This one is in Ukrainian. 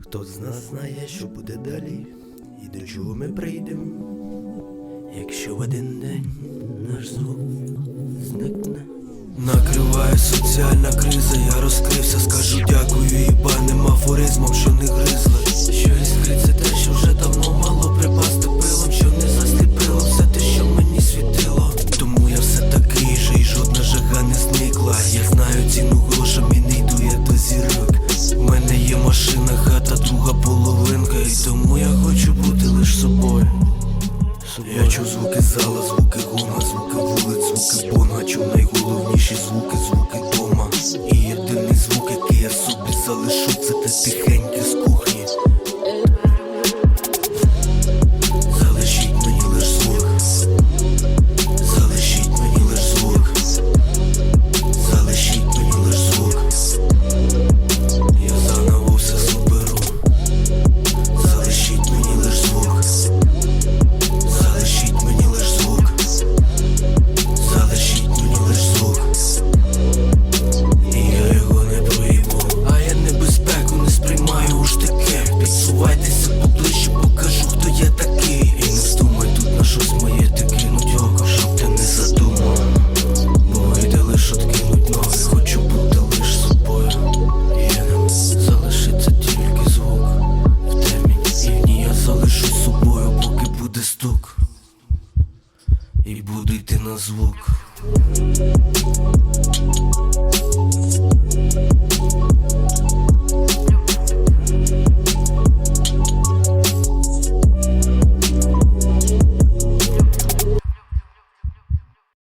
Хто з нас знає, що буде далі, і до чого ми прийдемо, якщо в один день наш звук зникне. Накриває соціальна криза, я розкрився, скажу дякую собою. Я чув звуки зала, звуки гуна, звуки вулиць, звуки бонга, чув найголовніші звуки, звуки дома. Штики. Поближче, покажу, хто я такий. І не вздумай тут на щось моє ти кинуть око, щоб ти не задумав. Бо вийде лиш откинуть ноги, хочу бути лиш собою. Єдним залишиться тільки звук в темі. І я залишусь собою, поки буде стук. І буду йти на звук.